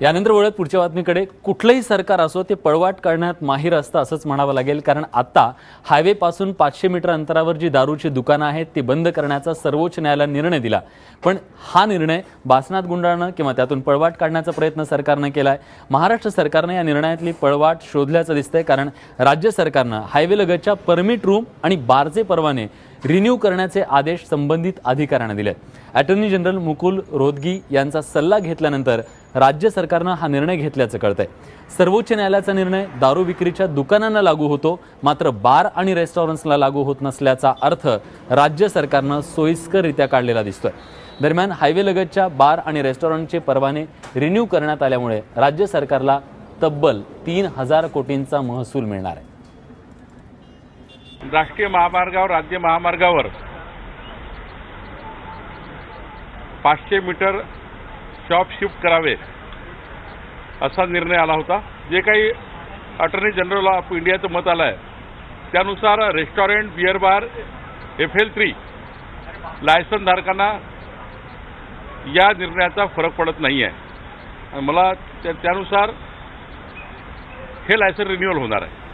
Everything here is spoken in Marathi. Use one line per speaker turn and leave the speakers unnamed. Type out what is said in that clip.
यानंतर वळत पुढच्या बातमीकडे. कुठलंही सरकार असो ते पळवाट करण्यात माहीर असतं असंच म्हणावं लागेल. कारण आता हायवेपासून पाचशे मीटर अंतरावर जी दारूची दुकानं आहेत ती बंद करण्याचा सर्वोच्च न्यायालयाने निर्णय दिला. पण हा निर्णय बासनात गुंडाळणं किंवा त्यातून पळवाट काढण्याचा प्रयत्न सरकारनं केला आहे महाराष्ट्र सरकारनं या निर्णयातली पळवाट शोधल्याचं दिसतंय. कारण राज्य सरकारनं हायवेलगतच्या परमिट रूम आणि बारचे परवाने रिन्यू करण्याचे आदेश संबंधित अधिकाऱ्यांना दिले अटर्नी जनरल मुकुल रोहतगी यांचा सल्ला घेतल्यानंतर राज्य सरकारनं हा निर्णय घेतल्याचं कळतंय. सर्वोच्च न्यायालयाचा निर्णय दारू विक्रीच्या दुकानांना लागू होतो मात्र बार आणि रेस्टॉरंट्सला लागू होत नसल्याचा अर्थ राज्य सरकारनं सोयीस्कररित्या काढलेला दिसतोय. दरम्यान हायवेलगतच्या बार आणि रेस्टॉरंटचे परवाने रिन्यू करण्यात आल्यामुळे राज्य सरकारला तब्बल तीन हजार कोटींचा महसूल मिळणार आहे.
राष्ट्रीय महामार्गावर राज्य महामार्गावर पाचशे मीटर शॉप शिफ्ट करावे असा निर्णय आला होता. जे काही अटर्नी जनरल ऑफ इंडियाचं मत आलं आहे त्यानुसार restaurant beer bar F L three licence धारकांना या निर्णयाचा फरक पडत नाही आहे मला त्या- त्यानुसार हे लायसन रिन्युअल होणार आहे.